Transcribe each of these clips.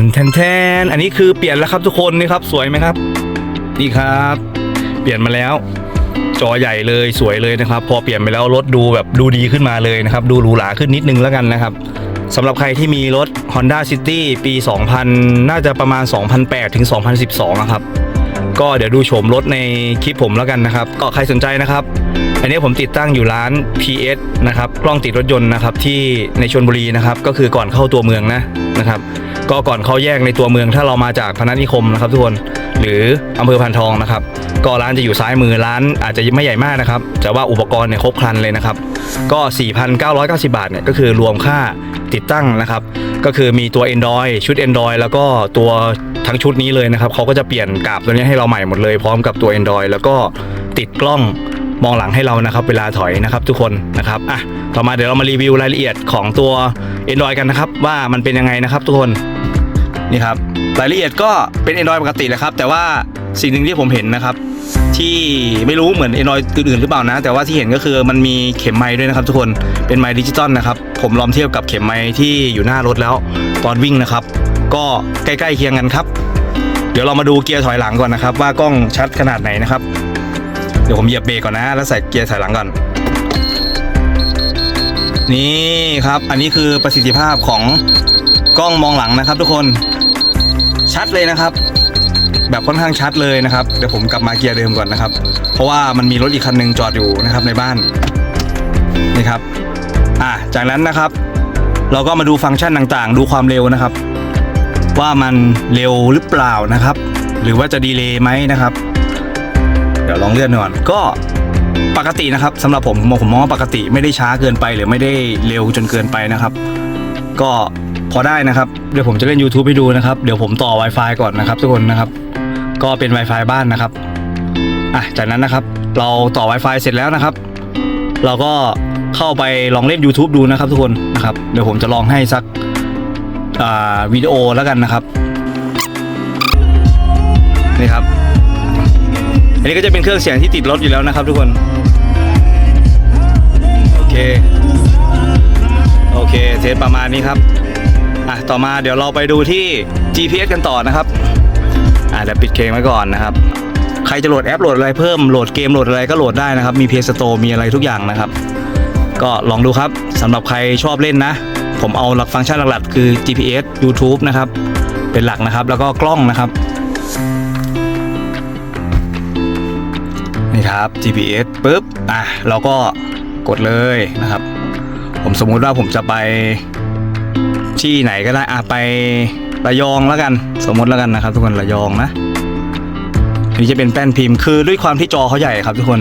นแทนแทนอันนี้คือเปลี่ยนแล้วครับทุกคนนี่ครับ สวยไหมครับ นี่ครับ เปลี่ยนมาแล้ว จอใหญ่เลยสวยเลยนะครับ พอเปลี่ยนไปแล้วรถดูแบบดูดีขึ้นมาเลยนะครับ ดูหรูหราขึ้นนิดนึงแล้วกันนะครับสำหรับใครที่มีรถ Honda City ปี 2000 น่าจะประมาณ 2008 ถึง 2012อะครับ ก็เดี๋ยวดูโฉมรถในคลิปผมแล้วกันนะครับ ก็ใครสนใจนะครับ อันนี้ผมติดตั้งอยู่ร้าน PS นะครับ กล้องติดรถยนต์นะครับที่ในชลบุรีนะครับ ก็คือก่อนเข้าตัวเมืองนะนะครับ ก็ก่อนเข้าแยกในตัวเมืองถ้าเรามาจากพนัสนิคมนะครับทุกคนหรืออำเภอพันทองนะครับ ก็ร้านจะอยู่ซ้ายมือร้านอาจจะไม่ใหญ่มากนะครับแต่ว่าอุปกรณ์เนี่ยครบครันเลยนะครับ ก็ 4,990 บาทเนี่ยก็คือรวมค่าติดตั้งนะครับ ก็คือมีตัว Android ชุด Android แล้วก็ตัวทั้งชุดนี้เลยนะครับเขาก็จะเปลี่ยนกราบตัวนี้ให้เราใหม่หมดเลยพร้อมกับตัว Android แล้วก็ติดกล้อง มองหลังให้เรานะครับเวลาถอยนะครับทุกคนนะครับอะต่อมาเดี๋ยวเรามารีวิวรายละเอียดของตัว Android กันนะครับว่ามันเป็นยังไงนะครับทุกคนนี่ครับรายละเอียดก็เป็น Android ปกติแหละครับ แต่ว่าสิ่งหนึ่งที่ผมเห็นนะครับ ที่ไม่รู้เหมือน Android อื่นๆหรือเปล่านะ แต่ว่าที่เห็นก็คือมันมีเข็มไม้ด้วยนะครับ ทุกคนเป็นไม้ดิจิตอลนะครับ ผมลองเทียบกับเข็มไม้ที่อยู่หน้ารถแล้ว ตอนวิ่งนะครับ ก็ใกล้ๆเคียงกันครับ เดี๋ยวเรามาดูเกียร์ถอยหลังก่อนนะครับ ว่ากล้องชัดขนาดไหนนะครับ ดี๋ยวผมเหยียบเบรกก่อนนะ แล้วใส่เกียร์ถอยหลังก่อน นี่ครับ อันนี้คือประสิทธิภาพของกล้องมองหลังนะครับ ทุกคน ชัดเลยนะครับ แบบค่อนข้างชัดเลยนะครับ เดี๋ยวผมกลับมาเกียร์เดิมก่อนนะครับ เพราะว่ามันมีรถอีกคันหนึ่งจอดอยู่นะครับในบ้าน นี่ครับ อะ จากนั้นนะครับ เราก็มาดูฟังก์ชันต่างๆ ดูความเร็วนะครับ ว่ามันเร็วหรือเปล่านะครับ หรือว่าจะดีเลย์ไหมนะครับ เดี๋ยวลองเลื่อนก่อนก็ปกตินะครับสำหรับผมผมผมมองว่าปกติไม่ได้ช้าเกินไปหรือไม่ได้เร็วจนเกินไปนะครับ ก็พอได้นะครับเดี๋ยวผมจะเล่น YouTube ให้ดูนะครับ เดี๋ยวผมต่อ Wi-Fi ก่อนนะครับ ทุกคนนะครับ ก็เป็น Wi-Fi บ้านนะครับอะจากนั้นนะครับ เราต่อ Wi-Fi เสร็จแล้วนะครับ เราก็เข้าไปลองเล่น YouTube ดูนะครับ ทุกคนนะครับเดี๋ยวผมจะลองให้สักวิดีโอแล้วกันนะครับนี่ครับ นนี้ก็จะเป็นเครื่องเสียงที่ติดรถอยู่แล้วนะครับทุกคน โอเค โอเคเทสประมาณนี้ครับ อะ ต่อมาเดี๋ยวเราไปดูที่ GPS กันต่อนะครับ อะเดี๋ยวปิดเคงไว้ก่อนนะครับ ใครจะโหลดแอปโหลดอะไรเพิ่มโหลดเกมโหลดอะไรก็โหลดได้นะครับ มี Play Store มีอะไรทุกอย่างนะครับ ก็ลองดูครับสำหรับใครชอบเล่นนะ ผมเอาหลักฟังก์ชันหลักๆ คือ GPS YouTube นะครับ เป็นหลักนะครับ แล้วก็กล้องนะครับ นี่ครับ GPS ปุ๊บอะเราก็กดเลยนะครับ ผมสมมุติว่าผมจะไปที่ไหนก็ได้อะไประยองแล้วกัน สมมติแล้วกันนะครับ ทุกคนระยองนะอันนี้จะเป็นแป้นพิมพ์คือด้วยความที่จอเขาใหญ่ครับ ทุกคน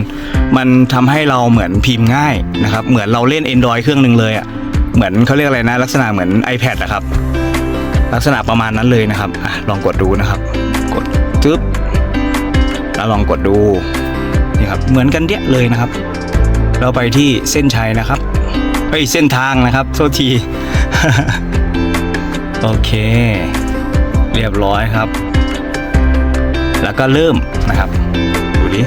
มันทำให้เราเหมือนพิมพ์ง่ายนะครับ เหมือนเราเล่น Android เครื่องหนึ่งเลยอะ่ะเหมือนเขาเรียกอะไรนะ ลักษณะเหมือน iPad นะครับ ลักษณะประมาณนั้นเลยนะครับอะลองกดดูนะครับ กดจึ๊บแล้วลองกดดู นี่ครับเหมือนกันเดียเลยนะครับ เราไปที่เส้นชัยนะครับเอ้ยเส้นทางนะครับโทษทีโอเค เรียบร้อยครับ แล้วก็เริ่มนะครับดูดิ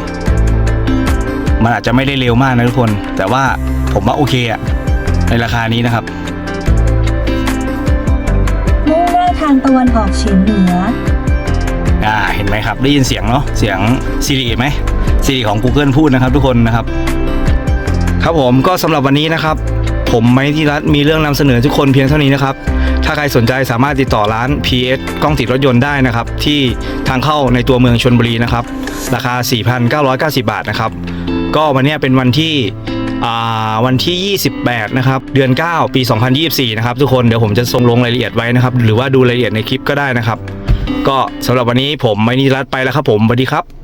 มันอาจจะไม่ได้เร็วมากนะทุกคน แต่ว่าผมว่าโอเคอะในราคานี้นะครับ มุ่งหน้าทางตะวันออกเฉียงเหนือ นไหมครับได้ยินเสียงเนาะเสียง Siri ไหม Siri ของ Google พูดนะครับ ทุกคนนะครับ ครับผมก็สำหรับวันนี้นะครับ ผมไม้ที่รัฐมีเรื่องนำเสนอทุกคนเพียงเท่านี้นะครับ ถ้าใครสนใจสามารถติดต่อร้าน PS กล้องติดรถยนต์ได้นะครับ ที่ทางเข้าในตัวเมืองชนบุรีนะครับ ราคา 4,990 บาทนะครับ ก็วันนี้เป็นวันที่อ่าวันที่ 28 นะครับ เดือน 9 ปี 2024 นะครับ ทุกคน เดี๋ยวผมจะส่งลงรายละเอียดไว้นะครับ หรือว่าดูรายละเอียดในคลิปก็ได้นะครับ ก็สำหรับวันนี้ผมไมนิรัตไปแล้วครับผมสวัสดีครับ